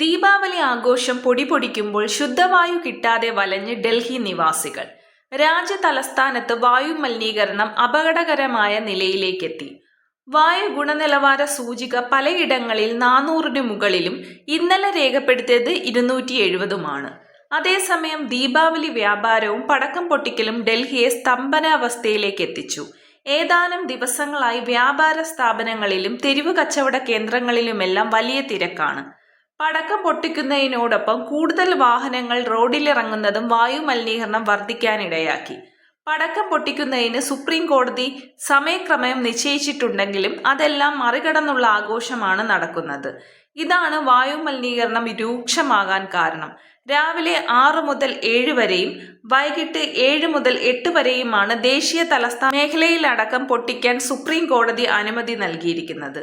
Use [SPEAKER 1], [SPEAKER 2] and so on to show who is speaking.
[SPEAKER 1] ദീപാവലി ആഘോഷം പൊടിപൊടിക്കുമ്പോൾ ശുദ്ധവായു കിട്ടാതെ വലഞ്ഞ് ഡൽഹി നിവാസികൾ. രാജ്യ തലസ്ഥാനത്ത് വായു മലിനീകരണം അപകടകരമായ നിലയിലേക്കെത്തി. വായു ഗുണനിലവാര സൂചിക പലയിടങ്ങളിൽ നാനൂറിന് മുകളിലും ഇന്നലെ രേഖപ്പെടുത്തിയത് ഇരുന്നൂറ്റി എഴുപതുമാണ് അതേസമയം ദീപാവലി വ്യാപാരവും പടക്കം പൊട്ടിക്കലും ഡൽഹിയെ സ്തംഭനാവസ്ഥയിലേക്ക് എത്തിച്ചു ഏതാനും ദിവസങ്ങളായി വ്യാപാര സ്ഥാപനങ്ങളിലും തെരുവ് കച്ചവട കേന്ദ്രങ്ങളിലുമെല്ലാം വലിയ തിരക്കാണ്. പടക്കം പൊട്ടിക്കുന്നതിനോടൊപ്പം കൂടുതൽ വാഹനങ്ങൾ റോഡിലിറങ്ങുന്നതും വായു മലിനീകരണം വർദ്ധിക്കാനിടയാക്കി. പടക്കം പൊട്ടിക്കുന്നതിന് സുപ്രീം കോടതി സമയക്രമം നിശ്ചയിച്ചിട്ടുണ്ടെങ്കിലും അതെല്ലാം മറികടന്നുള്ള ആഘോഷമാണ് നടക്കുന്നത്. ഇതാണ് വായു മലിനീകരണം രൂക്ഷമാകാൻ കാരണം. രാവിലെ ആറ് മുതൽ ഏഴ് വരെയും വൈകിട്ട് ഏഴ് മുതൽ എട്ട് വരെയുമാണ് ദേശീയ തലസ്ഥാന മേഖലയിലടക്കം പൊട്ടിക്കാൻ സുപ്രീം കോടതി അനുമതി നൽകിയിരിക്കുന്നത്.